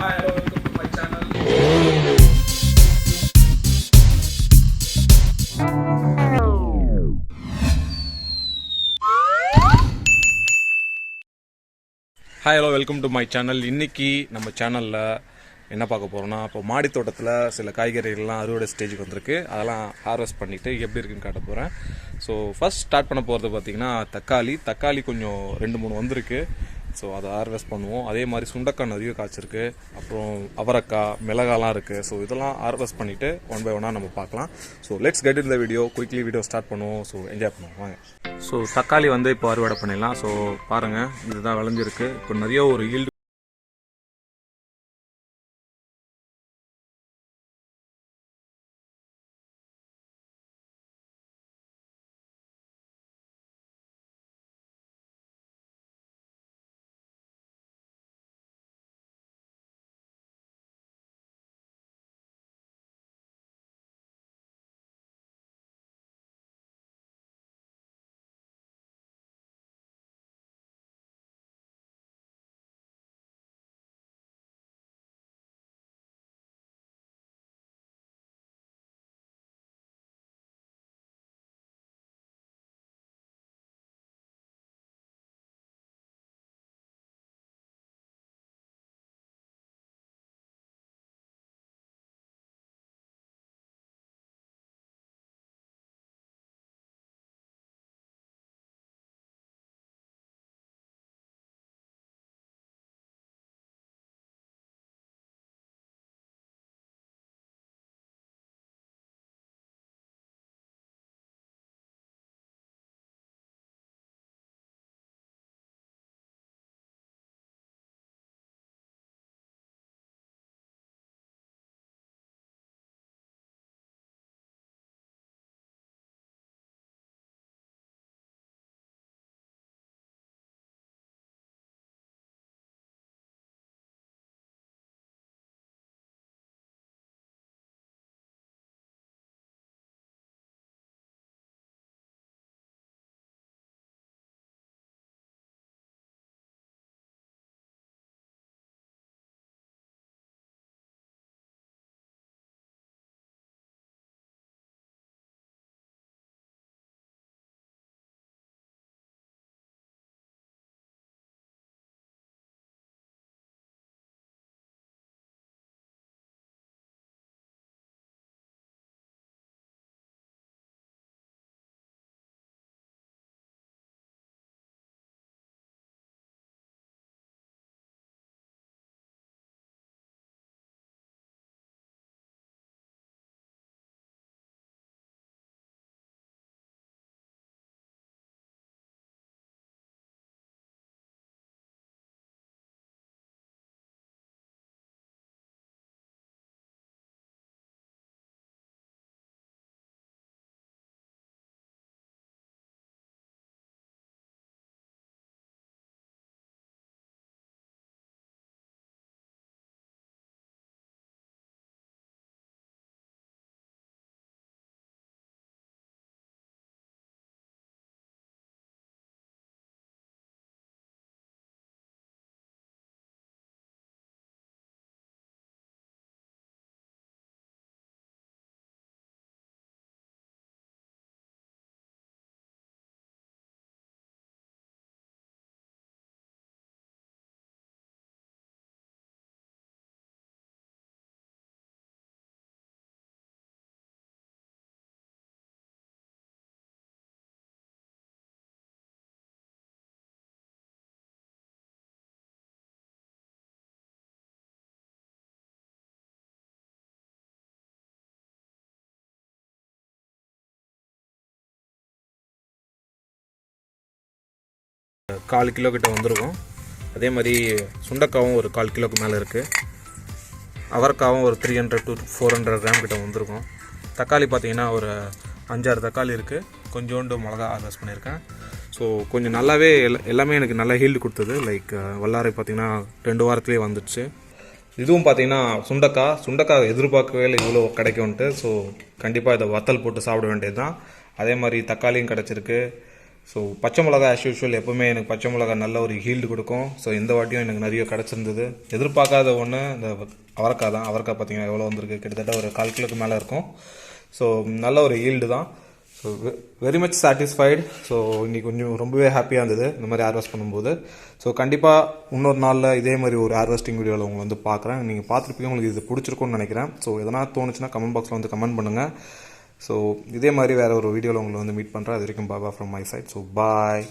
Hi, hello, welcome to my channel. Hi hello welcome to my channel இன்னைக்கு நம்ம சேனலில் என்ன பார்க்க போகிறோம்னா இப்போ மாடி தோட்டத்தில் சில காய்கறிகள்லாம் அறுவடை ஸ்டேஜுக்கு வந்திருக்கு. அதெல்லாம் ஹார்வெஸ்ட் பண்ணிவிட்டு எப்படி இருக்குன்னு காட்ட போகிறேன் ஸோ ஃபஸ்ட் ஸ்டார்ட் பண்ண போகிறது பார்த்தீங்கன்னா தக்காளி. தக்காளி கொஞ்சம் ரெண்டு மூணு வந்திருக்கு. ஸோ அதை ஹார்வெஸ்ட் பண்ணுவோம். அதே மாதிரி சுண்டக்காய் நிறைய காய்ச்சிருக்கு. அப்புறம் அவரக்காய் மிளகாலாம் இருக்குது ஸோ இதெல்லாம் ஹார்வெஸ்ட் பண்ணிவிட்டு ஒன் பை ஒன்னாக நம்ம பார்க்கலாம். ஸோ லெட்ஸ் கெட் இந்த வீடியோ குயிக்லி வீடியோ ஸ்டார்ட் பண்ணுவோம். ஸோ என்ஜாய் பண்ணுவோம். வாங்க. ஸோ தக்காளி வந்து இப்போ அறுவடை பண்ணிடலாம். ஸோ பாருங்கள் இதுதான் விளைஞ்சிருக்கு. இப்போ நிறைய ஒரு ஈல்டு கால் கிலோ கிட்ட வந்திருக்கும். அதே மாதிரி சுண்டக்காவும் ஒரு கால் கிலோக்கு மேலே இருக்குது அவரைக்காவும் ஒரு three hundred to four hundred gram கிட்ட வந்திருக்கும். தக்காளி பார்த்தீங்கன்னா ஒரு அஞ்சாறு தக்காளி இருக்குது கொஞ்சோண்டு மிளகா ஹார்வெஸ்ட் பண்ணியிருக்கேன். ஸோ கொஞ்சம் நல்லாவே எல் எல்லாமே எனக்கு நல்லா ஹீல்டு கொடுத்தது. லைக் வல்லாரை பார்த்திங்கன்னா ரெண்டு வாரத்துலேயே வந்துடுச்சு. இதுவும் பார்த்தீங்கன்னா சுண்டக்காய் சுண்டக்காய் எதிர்பார்க்கவே இவ்வளோ கிடைக்கும்ன்ட்டு. ஸோ கண்டிப்பாக இதை வத்தல் போட்டு சாப்பிட வேண்டியது தான் அதே மாதிரி தக்காளியும் கிடச்சிருக்கு. ஸோ பச்சை மிளகா ஆஸ் யூஷுவல் எப்போவுமே எனக்கு பச்சை மிளகா நல்ல ஒரு ஹீல்டு கொடுக்கும். ஸோ இந்த வாட்டியும் எனக்கு நிறைய கிடச்சிருந்தது. எதிர்பார்க்காத ஒன்று இந்த அவரைக்காய் தான். அவரைக்காய் பார்த்தீங்கன்னா எவ்வளோ வந்திருக்கு? கிட்டத்தட்ட ஒரு கால் கிலோக்கு மேலே இருக்கும். ஸோ நல்ல ஒரு ஈல்டு தான். So very much satisfied so இன்னைக்கு கொஞ்சம் ரொம்பவே ஹாப்பியாக இருந்தது. இந்த மாதிரி ஹார்வெஸ்ட் பண்ணும்போது. ஸோ கண்டிப்பாக இன்னொரு நாளில் இதே மாதிரி ஒரு ஹார்வெஸ்டிங் வீடியோவில் உங்களை வந்து பார்க்குறேன். நீங்கள் பார்த்துருப்பீங்க. உங்களுக்கு இது பிடிச்சிருக்கும்னு நினைக்கிறேன். ஸோ எதனா தோணுச்சுன்னா கமெண்ட் பாக்ஸில் வந்து கமெண்ட் பண்ணுங்கள் ஸோ இதே மாதிரி வேறு ஒரு வீடியோவில் உங்களை வந்து மீட் பண்ணுறேன் அது வரைக்கும் Baba from my side so bye